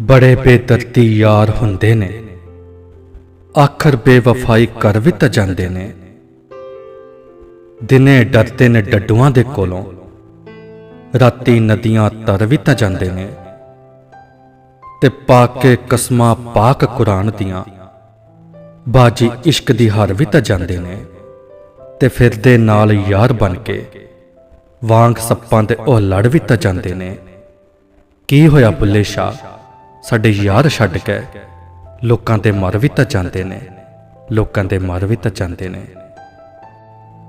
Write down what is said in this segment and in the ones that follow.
ਬੜੇ ਬੇਦਰਦੀ ਯਾਰ ਹੁੰਦੇ ਨੇ। ਆਖਰ ਬੇਵਫਾਈ ਕਰ ਵੀ ਤਾਂ ਜਾਂਦੇ ਨੇ। ਦਿਨੇ ਡਰਦੇ ਨੇ ਡੱਡੂਆਂ ਦੇ ਕੋਲੋਂ। ਰਾਤੀ ਨਦੀਆਂ ਤਰ ਵੀ ਤਾਂ ਜਾਂਦੇ ਨੇ। ਤੇ ਪਾ ਕੇ ਕਸਮਾਂ ਪਾਕ ਕੁਰਾਨ ਦੀਆਂ ਬਾਜੀ ਇਸ਼ਕ ਦੀ ਹਾਰ ਵੀ ਤਾਂ ਜਾਂਦੇ ਨੇ ਤੇ ਫਿਰਦੇ ਨਾਲ ਯਾਰ ਬਣ ਕੇ ਵਾਂਗ ਸੱਪਾਂ ਤੇ ਉਹ ਲੜ ਵੀ ਤਾਂ ਜਾਂਦੇ ਨੇ। ਕੀ ਹੋਇਆ ਬੁੱਲੇ ਸ਼ਾ ਸਾਡੇ ਯਾਰ ਛੱਡ ਕੇ। ਲੋਕਾਂ ਦੇ ਮਰ ਵੀ ਤਾਂ ਜਾਂਦੇ ਨੇ। ਲੋਕਾਂ ਦੇ ਮਰ ਵੀ ਤਾਂ ਜਾਂਦੇ ਨੇ।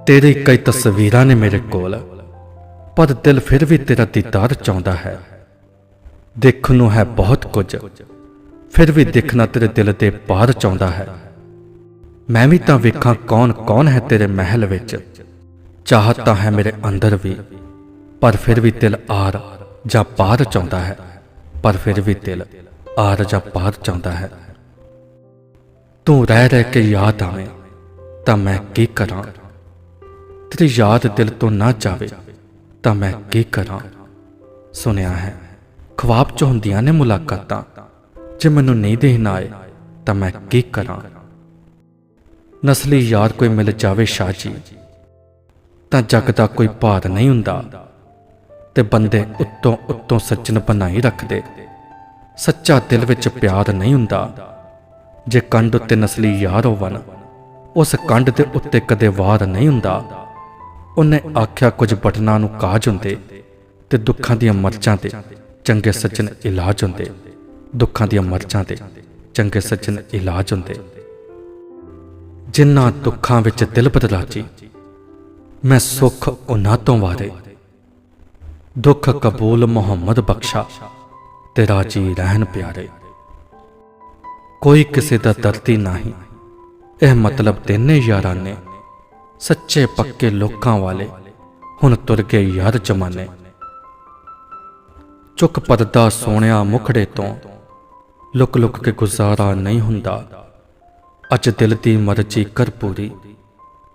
ਤੇਰੀ ਕਈ ਤਸਵੀਰਾਂ ਨੇ ਮੇਰੇ ਕੋਲ। ਪਰ ਦਿਲ ਫਿਰ ਵੀ ਤੇਰਾ ਦੀਦਾਰ ਚਾਹੁੰਦਾ ਹੈ। ਦੇਖਣ ਨੂੰ ਹੈ ਬਹੁਤ ਕੁਝ। ਫਿਰ ਵੀ ਦੇਖਣਾ ਤੇਰੇ ਦਿਲ ਦੇ ਪਾਰ ਚਾਹੁੰਦਾ ਹੈ। ਮੈਂ ਵੀ ਤਾਂ ਵੇਖਾਂ ਕੌਣ ਕੌਣ ਹੈ ਤੇਰੇ ਮਹਿਲ ਵਿੱਚ। ਚਾਹਤ ਤਾਂ ਹੈ ਮੇਰੇ ਅੰਦਰ ਵੀ। ਪਰ ਫਿਰ ਵੀ ਦਿਲ ਆਰ ਜਾਂ ਪਾਰ ਚਾਹੁੰਦਾ ਹੈ। ਪਰ ਫਿਰ ਵੀ ਦਿਲ ਆਰ ਜਾਂ ਪਾਰ ਜਾਂਦਾ ਹੈ। ਤੂੰ ਰਹਿ ਰਹਿ ਕੇ ਯਾਦ ਆਵੇਂ, ਤਾਂ ਮੈਂ ਕੀ ਕਰਾਂ? ਤੇਰੀ ਯਾਦ ਦਿਲ ਤੋਂ ਨਾ ਜਾਵੇ, ਤਾਂ ਮੈਂ ਕੀ ਕਰਾਂ? ਸੁਣਿਆ ਹੈ, ਖਵਾਬ ਚ ਹੁੰਦੀਆਂ ਨੇ ਮੁਲਾਕਾਤਾਂ। ਜੇ ਮੈਨੂੰ ਨਹੀਂ ਦੇਣ ਆਏ, ਤਾਂ ਮੈਂ ਕੀ ਕਰਾਂ? ਨਸਲੀ ਯਾਰ ਕੋਈ ਮਿਲ ਜਾਵੇ ਸ਼ਾਹ ਜੀ, ਤਾਂ ਜਗ ਦਾ ਕੋਈ ਭਾਰ ਨਹੀਂ ਹੁੰਦਾ, ਤੇ ਬੰਦੇ ਉੱਤੋਂ ਉੱਤੋਂ ਸੱਜਣ ਬਣਾਈ ਰੱਖਦੇ। ਸੱਚਾ ਦਿਲ ਵਿੱਚ ਪਿਆਰ ਨਹੀਂ ਹੁੰਦਾ। ਜੇ ਕੰਡ ਉੱਤੇ ਨਸਲੀ ਯਾਰ ਹੋਵਨ ਉਸ ਕੰਡ ਦੇ ਉੱਤੇ ਕਦੇ ਵਾਰ ਨਹੀਂ ਹੁੰਦਾ। ਉਹਨੇ ਆਖਿਆ, ਕੁਝ ਬਟਨਾਂ ਨੂੰ ਕਾਜ ਹੁੰਦੇ ਤੇ ਦੁੱਖਾਂ ਦੀਆਂ ਮਰਚਾਂ ਤੇ ਚੰਗੇ ਸੱਜਣ ਇਲਾਜ ਹੁੰਦੇ। ਦੁੱਖਾਂ ਦੀਆਂ ਮਰਚਾਂ ਤੇ ਚੰਗੇ ਸੱਜਣ ਇਲਾਜ ਹੁੰਦੇ। ਜਿਨ੍ਹਾਂ ਦੁੱਖਾਂ ਵਿੱਚ ਦਿਲ ਬਦਲਾਜੀ ਮੈਂ ਸੁੱਖ ਉਹਨਾਂ ਤੋਂ ਵਾਰੇ। ਦੁੱਖ ਕਬੂਲ ਮੁਹੰਮਦ ਬਖਸ਼ਾ। ਤੇ ਰਾਜੀ ਰਹਿਣ ਪਿਆਰੇ। ਕੋਈ ਕਿਸੇ ਦਾ ਦਰਦੀ ਨਹੀਂ। ਇਹ ਮਤਲਬ ਤੈਨੇ ਯਾਰਾਂ ਨੇ। ਸੱਚੇ ਪੱਕੇ ਲੋਕਾਂ ਵਾਲੇ। ਹੁਣ ਤੁਰ ਗਏ ਯਾਰ ਜਮਾਨੇ। ਚੁੱਕ ਪਰਦਾ ਸੋਹਣਿਆ ਮੁਖੜੇ ਤੋਂ। ਲੁਕ ਲੁਕ ਕੇ ਗੁਜ਼ਾਰਾ ਨਹੀਂ ਹੁੰਦਾ। ਅੱਜ ਦਿਲ ਦੀ ਮਰਜ਼ੀ ਕਰ ਪੂਰੀ।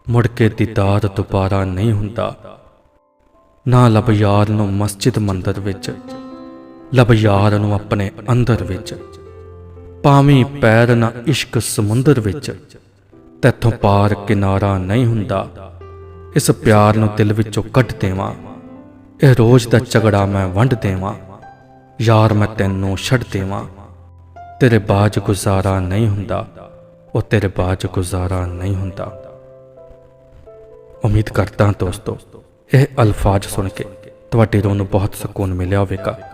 ਮੁੜ ਕੇ ਦੀਦਾਰ ਦੁਬਾਰਾ ਨਹੀਂ ਹੁੰਦਾ। ਨਾ ਲੱਭ ਯਾਰ ਨੂੰ ਮਸਜਿਦ ਮੰਦਰ ਵਿੱਚ। ਲੱਭ ਯਾਰ ਨੂੰ ਆਪਣੇ ਅੰਦਰ ਵਿੱਚ। ਪਾਵੀਂ ਪੈਰ ਨਾ ਇਸ਼ਕ ਸਮੁੰਦਰ ਵਿੱਚ, ਤੈਥੋਂ ਪਾਰ ਕਿਨਾਰਾ ਨਹੀਂ ਹੁੰਦਾ। ਇਸ ਪਿਆਰ ਨੂੰ ਦਿਲ ਵਿੱਚੋਂ ਕੱਢ ਦੇਵਾਂ। ਇਹ ਰੋਜ਼ ਦਾ ਝਗੜਾ ਮੈਂ ਵੰਡ ਦੇਵਾਂ। ਯਾਰ, ਮੈਂ ਤੈਨੂੰ ਛੱਡ ਦੇਵਾਂ। ਤੇਰੇ ਬਾਜ ਗੁਜ਼ਾਰਾ ਨਹੀਂ ਹੁੰਦਾ। ਉਹ ਤੇਰੇ ਬਾਜ ਗੁਜ਼ਾਰਾ ਨਹੀਂ ਹੁੰਦਾ। ਉਮੀਦ ਕਰਦਾ ਦੋਸਤੋ, ਇਹ ਅਲਫਾਜ਼ ਸੁਣ ਕੇ ਤੁਹਾਡੇ ਰੂਹ ਨੂੰ ਬਹੁਤ ਸਕੂਨ ਮਿਲਿਆ ਹੋਵੇਗਾ।